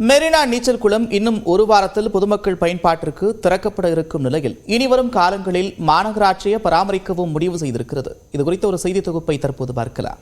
மெரினா நீச்சல் குளம் இன்னும் ஒரு வாரத்தில் பொதுமக்கள் பயன்பாட்டிற்கு திறக்கப்பட இருக்கும் நிலையில் இனிவரும் காலங்களில் மாநகராட்சியை பராமரிக்கவும் முடிவு செய்திருக்கிறது. இது குறித்த ஒரு செய்தி தொகுப்பை தற்போது பார்க்கலாம்.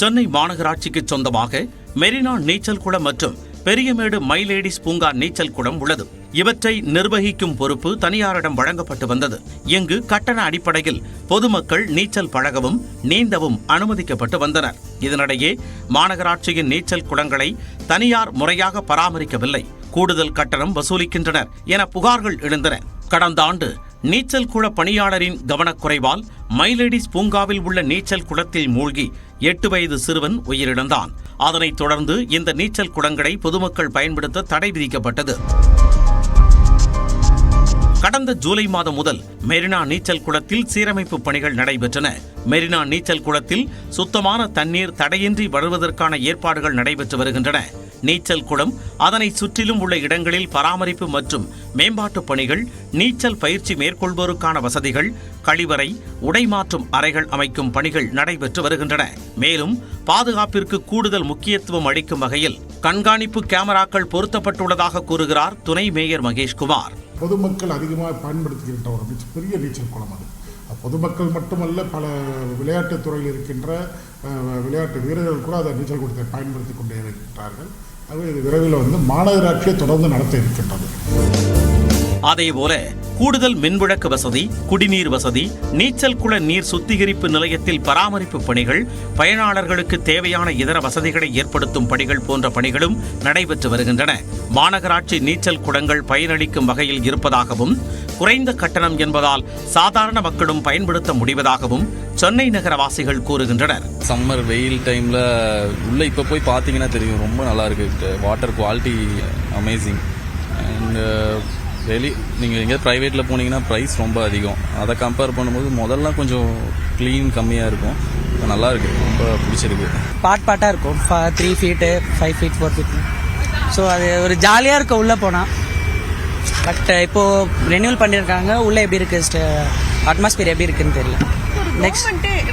சென்னை மாநகராட்சிக்கு சொந்தமாக மெரினா நீச்சல் குளம் மற்றும் பெரியமேடு மை லேடிஸ் பூங்கா நீச்சல் குளம் உள்ளது. இவற்றை நிர்வகிக்கும் பொறுப்பு தனியாரிடம் வழங்கப்பட்டு வந்தது. இங்கு கட்டண அடிப்படையில் பொதுமக்கள் நீச்சல் பழகவும் நீந்தவும் அனுமதிக்கப்பட்டு வந்தனர். இதனிடையே மாநகராட்சியின் நீச்சல் குளங்களை தனியார் முறையாக பராமரிக்கவில்லை. கூடுதல் கட்டணம் வசூலிக்கின்றனர் என புகார்கள் எழுந்தன. கடந்த ஆண்டு நீச்சல் குள பணியாளரின் கவனக்குறைவால் மைலேடிஸ் பூங்காவில் உள்ள நீச்சல் குளத்தில் மூழ்கி எட்டு வயது சிறுவன் உயிரிழந்தான். அதனைத் தொடர்ந்து இந்த நீச்சல் குளங்களை பொதுமக்கள் பயன்படுத்த தடை விதிக்கப்பட்டது. கடந்த ஜூலை மாதம் முதல் மெரினா நீச்சல் குளத்தில் சீரமைப்பு பணிகள் நடைபெற்றன. மெரினா நீச்சல் குளத்தில் சுத்தமான தண்ணீர் தடையின்றி வருவதற்கான ஏற்பாடுகள் நடைபெற்று வருகின்றன. நீச்சல் குளம் அதனை சுற்றிலும் உள்ள இடங்களில் பராமரிப்பு மற்றும் மேம்பாட்டு பணிகள் நீச்சல் பயிற்சி மேற்கொள்வோருக்கான வசதிகள் கழிவறை உடை மாற்றும் அறைகள் அமைக்கும் பணிகள் நடைபெற்று வருகின்றன. மேலும் பாதுகாப்பிற்கு கூடுதல் முக்கியத்துவம் அளிக்கும் வகையில் கண்காணிப்பு கேமராக்கள் பொருத்தப்பட்டுள்ளதாக கூறுகிறார் துணை மேயர் மகேஷ்குமார். பொதுமக்கள் அதிகமாக பயன்படுத்துகின்ற ஒரு பெரிய நீச்சல் குளம் அது. பொதுமக்கள் மட்டுமல்ல பல விளையாட்டுத் துறையில் இருக்கின்ற விளையாட்டு வீரர்கள் கூட அதை நீச்சல் குடத்தை பயன்படுத்தி கொண்டே இருக்கின்றார்கள். ஆகவே இது விரைவில் வந்து மாநகராட்சியை தொடர்ந்து நடத்த இருக்கின்றது. அதேபோல கூடுதல் மின்விளக்கு வசதி குடிநீர் வசதி நீச்சல் குள நீர் சுத்திகரிப்பு நிலையத்தில் பராமரிப்பு பணிகள் பயனாளர்களுக்கு தேவையான இதர வசதிகளை ஏற்படுத்தும் பணிகள் போன்ற பணிகளும் நடைபெற்று வருகின்றன. மாநகராட்சி நீச்சல் குளங்கள் பயனளிக்கும் வகையில் இருப்பதாகவும் குறைந்த கட்டணம் என்பதால் சாதாரண மக்களும் பயன்படுத்த முடிவதாகவும் சென்னை நகரவாசிகள் கூறுகின்றனர். சம்மர் வெயில் டைமில் உள்ளே இப்போ போய் பார்த்தீங்கன்னா தெரியும் ரொம்ப நல்லா இருக்கு. வாட்டர் குவாலிட்டி அமேசிங் அண்ட் வெளி நீங்கள் எங்கேயாவது ப்ரைவேட்டில் போனீங்கன்னா ப்ரைஸ் ரொம்ப அதிகம். அதை கம்பேர் பண்ணும்போது முதல்ல கொஞ்சம் க்ளீன் கம்மியாக இருக்கும். இப்போ நல்லா இருக்கு. ரொம்ப பிடிச்சிருக்கு. பார்ட் பார்ட்டாக இருக்கும். Three feet five feet four feet so அது ஒரு ஜாலியாக இருக்கும் உள்ளே போனால் பட் இப்போது ரெனியூவல் பண்ணியிருக்காங்க உள்ளே எப்படி இருக்கு? அட்மாஸ்பியர் எப்படி இருக்குன்னு தெரியல. நெக்ஸ்ட்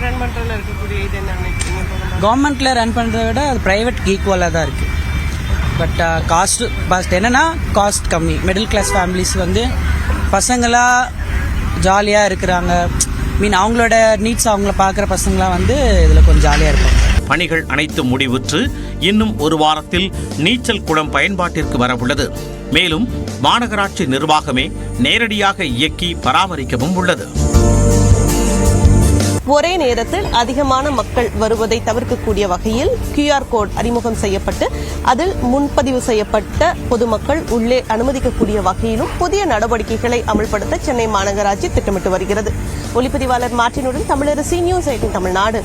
ரன் பண்றதுல இருக்கக்கூடிய இது என்ன? கவர்மெண்ட்டில் ரன் பண்ணுறத விட அது ப்ரைவேட் ஈக்குவலாக தான் இருக்குது பட் காஸ்ட் பட் என்னன்னா காஸ்ட் கம்மி. மிடில் கிளாஸ் ஃபேமிலிஸ் வந்து பசங்களாக ஜாலியாக இருக்கிறாங்க. மீன் அவங்களோட நீட்ஸ் அவங்கள பார்க்குற பசங்களாம் வந்து இதில் கொஞ்சம் ஜாலியாக இருப்பாங்க. பணிகள் அனைத்தும் முடிவுற்று இன்னும் ஒரு வாரத்தில் நீச்சல் குளம் பயன்பாட்டிற்கு வரவுள்ளது. மேலும் மாநகராட்சி நிர்வாகமே நேரடியாக இயக்கி பராமரிக்கவும் உள்ளது. ஒரே நேரத்தில் அதிகமான மக்கள் வருவதை தவிர்க்கக்கூடிய வகையில் கியூஆர் கோட் அறிமுகம் செய்யப்பட்டு அதில் முன்பதிவு செய்யப்பட்ட பொதுமக்கள் உள்ளே அனுமதிக்கக்கூடிய வகையிலும் புதிய நடவடிக்கைகளை அமல்படுத்த சென்னை மாநகராட்சி திட்டமிட்டு வருகிறது. ஒளிப்பதிவாளர் மார்ட்டினுடன் தமிழரசி நியூஸ் எயிட்டின் தமிழ்நாடு.